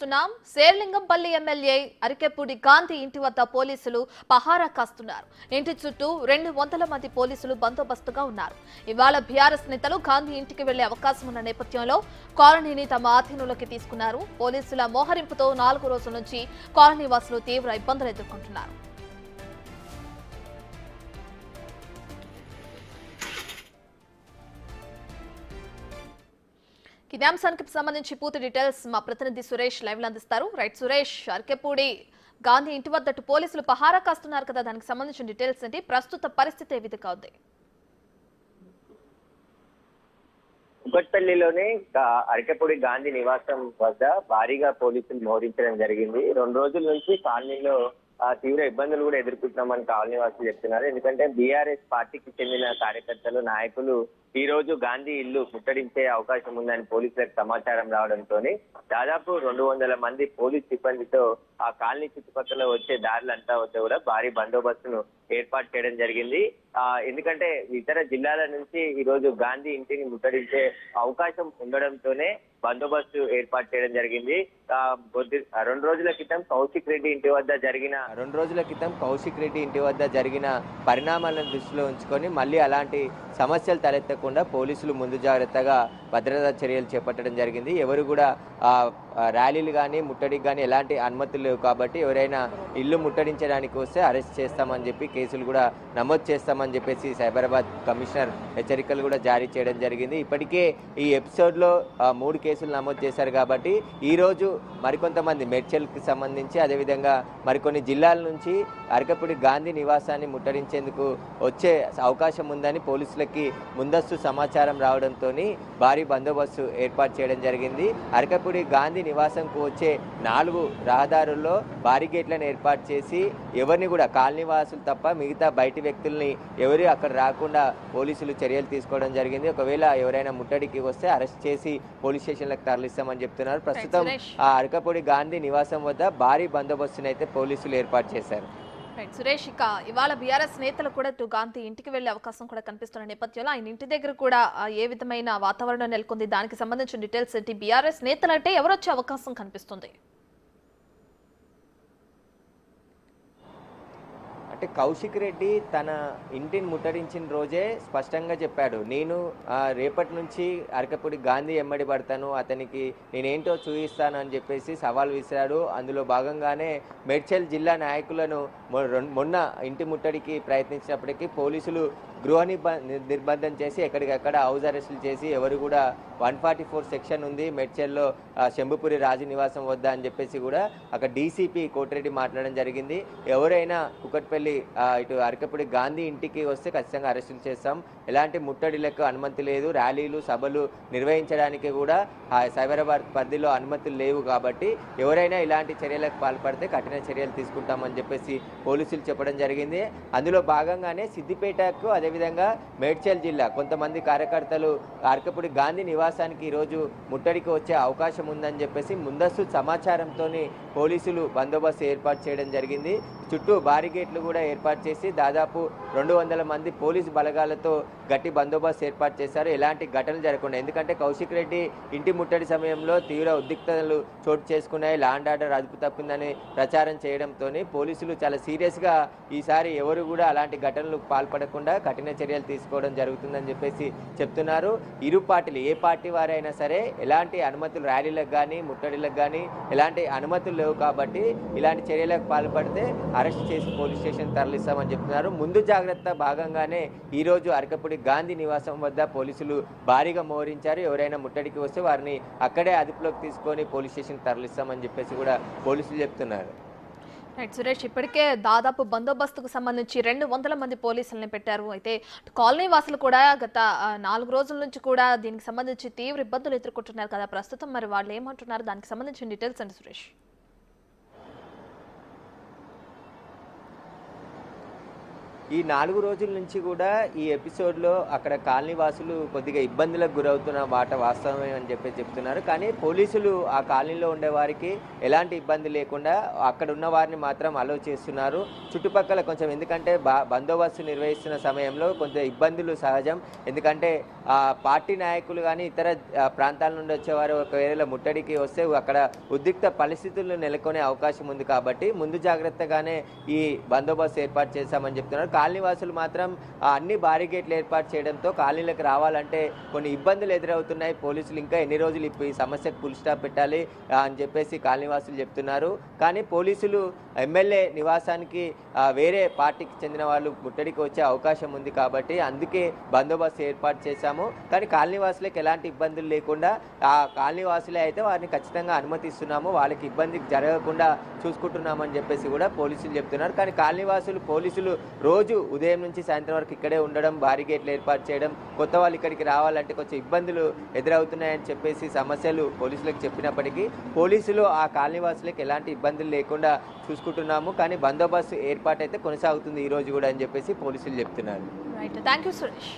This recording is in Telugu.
చూస్తున్నాం. శేర్లింగంపల్లి ఎమ్మెల్యే అరికెపూడి గాంధీ ఇంటి వద్ద పోలీసులు పహారా కాస్తున్నారు. ఇంటి చుట్టూ రెండు వందల మంది పోలీసులు బందోబస్తుగా ఉన్నారు. ఇవాళ బీఆర్ఎస్ నేతలు గాంధీ ఇంటికి వెళ్ళే అవకాశం ఉన్న నేపథ్యంలో కాలనీని తమ ఆధీనంలోకి తీసుకున్నారు. పోలీసుల మోహరింపుతో నాలుగు రోజుల నుంచి కాలనీ వాసులు తీవ్ర ఇబ్బందులు ఎదుర్కొంటున్నారు. కిదాంశానికి సంబంధించి పూర్తి డీటెయిల్స్ మా ప్రతినిధి సురేష్ లైవ్లో అందిస్తారు. రైట్ సురేష్ అరకెపూడి గాంధీ ఇంటి వద్దట్టు పోలీసులు పహారా కాస్తున్నారు కదా దానికి సంబంధించిన డీటెయిల్స్ ఏంటి? ప్రస్తుత పరిస్థితి ఏ విధంగా ఉంది? కుకట్పల్లిలోని అరకెపూడి గాంధీ నివాసం వద్ద భారీగా పోలీసులు మోహరించడం జరిగింది. రెండు రోజుల నుంచి కాలనీలో తీవ్ర ఇబ్బందులు కూడా ఎదుర్కొంటున్నామని కాలనీవాసులు చెప్తున్నారు. ఎందుకంటే బీఆర్ఎస్ పార్టీకి చెందిన కార్యకర్తలు నాయకులు ఈ రోజు గాంధీ ఇల్లు ముట్టడించే అవకాశం ఉందని పోలీసులకు సమాచారం రావడంతో దాదాపు రెండు వందల మంది పోలీస్ సిబ్బందితో ఆ కాలనీ చుట్టుపక్కల వచ్చే దారులంతా వద్ద కూడా భారీ బందోబస్తును ఏర్పాటు చేయడం జరిగింది. ఆ ఎందుకంటే ఇతర జిల్లాల నుంచి ఈ రోజు గాంధీ ఇంటిని ముట్టడించే అవకాశం ఉండడంతోనే బందోబస్తు ఏర్పాటు చేయడం జరిగింది. రెండు రోజుల క్రితం కౌశిక్ రెడ్డి ఇంటి వద్ద జరిగిన రెండు రోజుల క్రితం కౌశిక్ రెడ్డి ఇంటి వద్ద జరిగిన పరిణామాలను దృష్టిలో ఉంచుకొని మళ్ళీ అలాంటి సమస్యలు తలెత్తకుండా పోలీసులు ముందు జాగ్రత్తగా భద్రతా చర్యలు చేపట్టడం జరిగింది. ఎవరు కూడా ర్యాలీలు కానీ ముట్టడికి కానీ ఎలాంటి అనుమతులు లేవు కాబట్టి ఎవరైనా ఇల్లు ముట్టడించడానికి వస్తే అరెస్ట్ చేస్తామని చెప్పి కేసులు కూడా నమోదు చేస్తామని చెప్పేసి సైబరాబాద్ కమిషనర్ హెచ్చరికలు కూడా జారీ చేయడం జరిగింది. ఇప్పటికే ఈ ఎపిసోడ్లో మూడు కేసులు నమోదు చేశారు కాబట్టి ఈరోజు మరికొంతమంది మెడ్చల్కి సంబంధించి అదేవిధంగా మరికొన్ని జిల్లాల నుంచి అరకపూడి గాంధీ నివాసాన్ని ముట్టడించేందుకు వచ్చే అవకాశం ఉందని పోలీసులకి ముందస్తు సమాచారం రావడంతో భారీ బందోబస్తు ఏర్పాటు చేయడం జరిగింది. అరకపూడి గాంధీ నివాసంకు వచ్చే నాలుగు రహదారుల్లో భారీ గేట్లను ఏర్పాటు చేసి ఎవరిని కూడా కాలనీ వాసులు తప్ప మిగతా బయటి వ్యక్తుల్ని ఎవరు అక్కడ రాకుండా పోలీసులు చర్యలు తీసుకోవడం జరిగింది. ఒకవేళ ఎవరైనా ముట్టడికి వస్తే అరెస్ట్ చేసి పోలీస్ స్టేషన్లకు తరలిస్తామని చెప్తున్నారు. ప్రస్తుతం. ఆ అరకపూడి గాంధీ నివాసం వద్ద భారీ బందోబస్తుని అయితే పోలీసులు ఏర్పాటు చేశారు. రైట్. సురేష్ ఇక ఇవాళ బీఆర్ఎస్ నేతలు కూడా ఇటు గాంధీ ఇంటికి వెళ్ళే అవకాశం కూడా కనిపిస్తున్న నేపథ్యంలో ఆయన ఇంటి దగ్గర కూడా ఏ విధమైన వాతావరణం నెలకొంది దానికి సంబంధించిన డీటెయిల్స్ ఏంటి? బీఆర్ఎస్ నేతలు అంటే ఎవరొచ్చే అవకాశం కనిపిస్తుంది? అంటే కౌశిక్ రెడ్డి తన ఇంటిని ముట్టడించిన రోజే స్పష్టంగా చెప్పాడు. నేను రేపటి నుంచి అరకపూడి గాంధీ ఎమ్మడి పడతాను. అతనికి నేనేంటో చూపిస్తాను అని చెప్పేసి సవాల్ విసిరాడు. అందులో భాగంగానే మేడ్చల్ జిల్లా నాయకులను మొన్న ఇంటి ముట్టడికి ప్రయత్నించినప్పటికీ పోలీసులు గృహ నిర్బంధం చేసి ఎక్కడికక్కడ హౌస్ అరెస్టులు చేసి ఎవరు కూడా వన్ ఫార్టీ ఫోర్ సెక్షన్ ఉంది మెడ్చల్లో శంభుపురి రాజు నివాసం వద్ద అని చెప్పేసి కూడా అక్కడ డీసీపీ కోటిరెడ్డి మాట్లాడడం జరిగింది. ఎవరైనా కుకట్పల్లి ఇటు అరకపూడి గాంధీ ఇంటికి వస్తే ఖచ్చితంగా అరెస్టులు చేస్తాం. ఎలాంటి ముట్టడిలకు అనుమతి లేదు. ర్యాలీలు సభలు నిర్వహించడానికి కూడా సైబరాబాద్ పరిధిలో అనుమతులు లేవు కాబట్టి ఎవరైనా ఇలాంటి చర్యలకు పాల్పడితే కఠిన చర్యలు తీసుకుంటామని చెప్పేసి పోలీసులు చెప్పడం జరిగింది. అందులో భాగంగానే సిద్దిపేటకు అదే అదేవిధంగా మేడ్చల్ జిల్లా కొంతమంది కార్యకర్తలు అరకపుడి గాంధీ నివాసానికి ఈరోజు ముట్టడికి వచ్చే అవకాశం ఉందని చెప్పేసి ముందస్తు సమాచారంతో పోలీసులు బందోబస్తు ఏర్పాటు చేయడం జరిగింది. చుట్టూ బారిగేట్లు కూడా ఏర్పాటు చేసి దాదాపు రెండు వందల మంది పోలీసు బలగాలతో గట్టి బందోబస్తు ఏర్పాటు చేశారు. ఎలాంటి ఘటనలు జరగకుండా. ఎందుకంటే కౌశిక్ రెడ్డి ఇంటి ముట్టడి సమయంలో తీవ్ర ఉద్రిక్తతలు చోటు చేసుకున్నాయి. లాండ్ ఆర్డర్ అదుపు తప్పిందని ప్రచారం చేయడంతో పోలీసులు చాలా సీరియస్గా ఈసారి ఎవరు కూడా అలాంటి ఘటనలు పాల్పడకుండా కఠిన చర్యలు తీసుకోవడం జరుగుతుందని చెప్పేసి చెప్తున్నారు. ఇరు పార్టీలు ఏ పార్టీ వారైనా సరే ఎలాంటి అనుమతులు ర్యాలీలకు కానీ ముట్టడిలకు కానీ ఎలాంటి అనుమతులు లేవు కాబట్టి ఇలాంటి చర్యలకు పాల్పడితే అరెస్ట్ చేసి పోలీస్ స్టేషన్ తరలిస్తామని చెప్తున్నారు. ముందు జాగ్రత్త భాగంగానే ఈ రోజు అరకపూడి గాంధీ నివాసం వద్ద పోలీసులు భారీగా మోహరించారు. ఎవరైనా ముట్టడికి వస్తే వారిని అక్కడే అదుపులోకి తీసుకొని పోలీస్ స్టేషన్ తరలిస్తామని చెప్పేసి కూడా పోలీసులు చెప్తున్నారు. రైట్ సురేష్ ఇప్పటికే దాదాపు బందోబస్తుకు సంబంధించి రెండు వందల మంది పోలీసులను పెట్టారు. అయితే కాలనీ వాసులు కూడా గత నాలుగు రోజుల నుంచి కూడా దీనికి సంబంధించి తీవ్ర ఇబ్బందులు ఎదుర్కొంటున్నారు కదా. ప్రస్తుతం మరి వాళ్ళు ఏమంటున్నారు? దానికి సంబంధించిన డీటెయిల్స్ అండి సురేష్? ఈ నాలుగు రోజుల నుంచి కూడా ఈ ఎపిసోడ్లో అక్కడ కాలనీ వాసులు కొద్దిగా ఇబ్బందులకు గురవుతున్న మాట వాస్తవమే అని చెప్పి చెప్తున్నారు. కానీ పోలీసులు ఆ కాలనీలో ఉండే వారికి ఎలాంటి ఇబ్బంది లేకుండా అక్కడ ఉన్న వారిని మాత్రం అలో చేస్తున్నారు. చుట్టుపక్కల కొంచెం ఎందుకంటే బా బందోబస్తు నిర్వహిస్తున్న సమయంలో కొంచెం ఇబ్బందులు సహజం. ఎందుకంటే ఆ పార్టీ నాయకులు కానీ ఇతర ప్రాంతాల నుండి వచ్చేవారు ఒకవేళ ముట్టడికి వస్తే అక్కడ ఉద్రిక్త పరిస్థితులు నెలకొనే అవకాశం ఉంది కాబట్టి ముందు జాగ్రత్తగానే ఈ బందోబస్తు ఏర్పాటు చేశామని చెప్తున్నారు. కాలనీ వాసులు మాత్రం అన్ని బారిగేట్లు ఏర్పాటు చేయడంతో కాలనీలకు రావాలంటే కొన్ని ఇబ్బందులు ఎదురవుతున్నాయి. పోలీసులు ఇంకా ఎన్ని రోజులు ఇప్పుడు ఈ సమస్యకు ఫుల్ స్టాప్ పెట్టాలి అని చెప్పేసి కాలనీ వాసులు చెప్తున్నారు. కానీ పోలీసులు ఎమ్మెల్యే నివాసానికి వేరే పార్టీకి చెందిన వాళ్ళు ముట్టడికి వచ్చే అవకాశం ఉంది కాబట్టి అందుకే బందోబస్తు ఏర్పాటు చేశాము. కానీ కాలనీ వాసులకు ఎలాంటి ఇబ్బందులు లేకుండా ఆ కాలనీ వాసులే అయితే వారిని ఖచ్చితంగా అనుమతిస్తున్నాము. వాళ్ళకి ఇబ్బంది జరగకుండా చూసుకుంటున్నామని చెప్పేసి కూడా పోలీసులు చెప్తున్నారు. కానీ కాలనీ వాసులు పోలీసులు రోజు రోజు ఉదయం నుంచి సాయంత్రం వరకు ఇక్కడే ఉండడం భారీ గేట్లు ఏర్పాటు చేయడం కొత్త వాళ్ళు ఇక్కడికి రావాలంటే కొంచెం ఇబ్బందులు ఎదురవుతున్నాయని చెప్పేసి సమస్యలు పోలీసులకు చెప్పినప్పటికీ పోలీసులు ఆ కాలనీవాసులకు ఎలాంటి ఇబ్బందులు లేకుండా చూసుకుంటున్నాము. కానీ బందోబస్తు ఏర్పాటు అయితే కొనసాగుతుంది ఈ రోజు కూడా అని చెప్పేసి పోలీసులు చెప్తున్నారు. Thank you Suresh